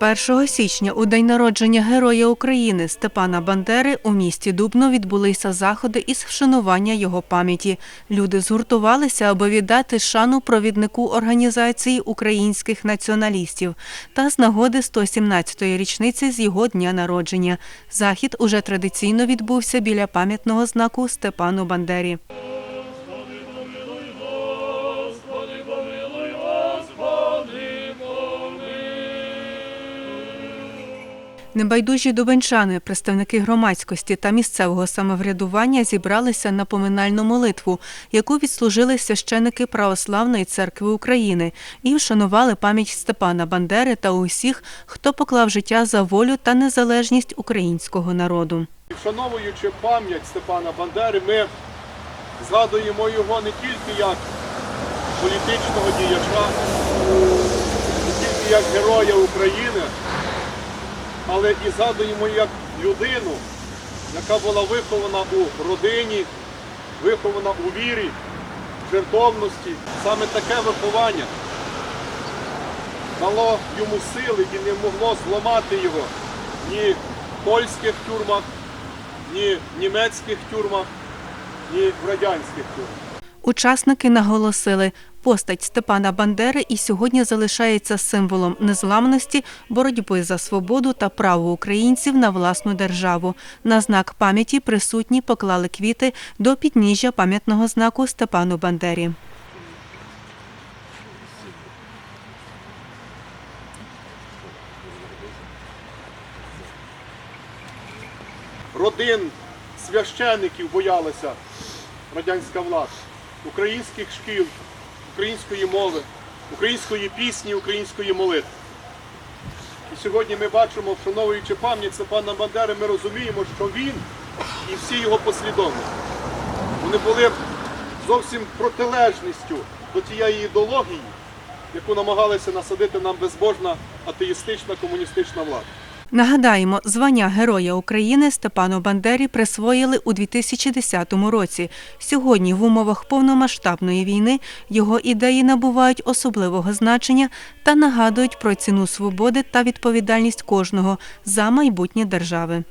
1 січня у день народження Героя України Степана Бандери у місті Дубно відбулися заходи із вшанування його пам'яті. Люди згуртувалися, аби віддати шану провіднику організації українських націоналістів та з нагоди 117-ї річниці з його дня народження. Захід уже традиційно відбувся біля пам'ятного знаку Степану Бандері. Небайдужі дубенчани, представники громадськості та місцевого самоврядування зібралися на поминальну молитву, яку відслужили священики Православної церкви України і вшанували пам'ять Степана Бандери та усіх, хто поклав життя за волю та незалежність українського народу. Вшановуючи пам'ять Степана Бандери, ми згадуємо його не тільки як політичного діяча, не тільки як героя України, але і згадуємо як людину, яка була вихована у родині, вихована у вірі, жертовності. Саме таке виховання дало йому сили і не могло зламати його ні в польських тюрмах, ні в німецьких тюрмах, ні в радянських тюрмах. Учасники наголосили, постать Степана Бандери і сьогодні залишається символом незламності, боротьби за свободу та право українців на власну державу. На знак пам'яті присутні поклали квіти до підніжжя пам'ятного знаку Степану Бандері. Родин священиків боялася радянська влада, українських шкіл, української мови, української пісні, української молитви. І сьогодні ми бачимо, вшановуючи пам'ять Степана Бандери, ми розуміємо, що він і всі його послідовники, вони були зовсім протилежністю до тієї ідеології, яку намагалася насадити нам безбожна атеїстична комуністична влада. Нагадаємо, звання Героя України Степану Бандері присвоїли у 2010 році. Сьогодні в умовах повномасштабної війни його ідеї набувають особливого значення та нагадують про ціну свободи та відповідальність кожного за майбутнє держави.